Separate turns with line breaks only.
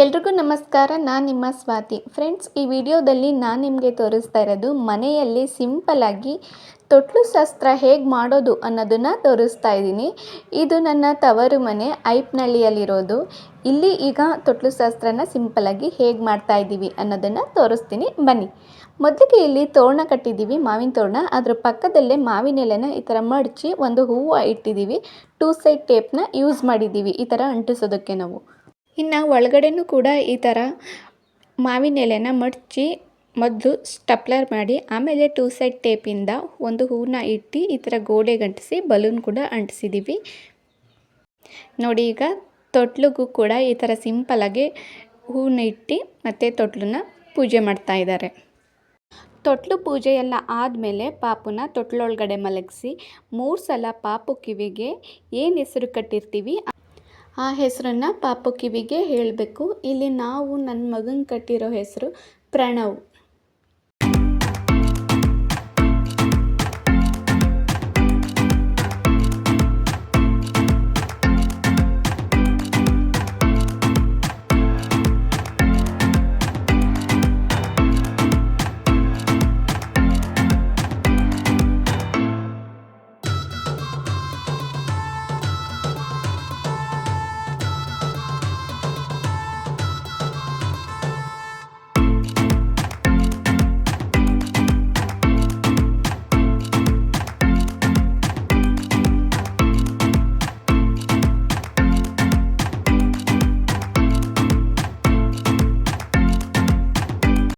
ಎಲ್ರಿಗೂ ನಮಸ್ಕಾರ, ನಾನು ನಿಮ್ಮ ಸ್ವಾತಿ. ಫ್ರೆಂಡ್ಸ್ ಈ ವಿಡಿಯೋದಲ್ಲಿ ನಾನು ನಿಮಗೆ ತೋರಿಸ್ತಾ ಇರೋದು ಮನೆಯಲ್ಲಿ ಸಿಂಪಲ್ಲಾಗಿ ತೊಟ್ಲು ಶಾಸ್ತ್ರ ಹೇಗೆ ಮಾಡೋದು ಅನ್ನೋದನ್ನು ತೋರಿಸ್ತಾ ಇದ್ದೀನಿ. ಇದು ನನ್ನ ತವರು ಮನೆ ಐಪ್ನಳ್ಳಿಯಲ್ಲಿರೋದು ಇಲ್ಲಿ ಈಗ ತೊಟ್ಲು ಶಾಸ್ತ್ರನ ಸಿಂಪಲ್ಲಾಗಿ ಹೇಗೆ ಮಾಡ್ತಾ ಇದ್ದೀವಿ ಅನ್ನೋದನ್ನು ತೋರಿಸ್ತೀನಿ. ಬನ್ನಿ. ಮೊದಲಿಗೆ ಇಲ್ಲಿ ತೋರಣ ಕಟ್ಟಿದ್ದೀವಿ, ಮಾವಿನ ತೋರಣ. ಅದ್ರ ಪಕ್ಕದಲ್ಲೇ ಮಾವಿನ ಎಲೆನ ಈ ಥರ ಮಡಚಿ ಒಂದು ಹೂವು ಇಟ್ಟಿದ್ದೀವಿ. ಟೂ ಸೈಡ್ ಟೇಪ್ನ ಯೂಸ್ ಮಾಡಿದ್ದೀವಿ. ಈ ಥರ ಅಂಟಿಸೋದಕ್ಕೆ ನಾವು. ಇನ್ನು ಒಳಗಡೆನೂ ಕೂಡ ಈ ಥರ ಮಾವಿನ ಎಲೆನ ಮಡಚಿ ಮೊದಲು ಸ್ಟಪ್ಲರ್ ಮಾಡಿ, ಆಮೇಲೆ ಟೂ ಸೈಡ್ ಟೇಪಿಂದ ಒಂದು ಹೂವನ್ನ ಇಟ್ಟು ಈ ಥರ ಗೋಡೆಗೆ ಅಂಟಿಸಿ ಬಲೂನ್ ಕೂಡ ಅಂಟಿಸಿದ್ದೀವಿ ನೋಡಿ ಈಗ ತೊಟ್ಲಿಗೂ ಕೂಡ ಈ ಥರ ಸಿಂಪಲಾಗಿ ಹೂವನ್ನ ಇಟ್ಟು ಮತ್ತು ತೊಟ್ಲನ್ನ ಪೂಜೆ ಮಾಡ್ತಾ ಇದ್ದಾರೆ ತೊಟ್ಲು ಪೂಜೆ ಎಲ್ಲ ಆದಮೇಲೆ ಪಾಪುನ ತೊಟ್ಲೊಳಗಡೆ ಮಲಗಿಸಿ ಮೂರು ಸಲ ಪಾಪು ಕಿವಿಗೆ ಏನು ಹೆಸರು ಕಟ್ಟಿರ್ತೀವಿ ಆ ಹೆಸರನ್ನು ಪಾಪು ಕಿವಿಗೆ ಹೇಳಬೇಕು. ಇಲ್ಲಿ ನಾವು ನನ್ನ ಮಗನ ಕಟ್ಟಿರೋ ಹೆಸರು ಪ್ರಣವ್.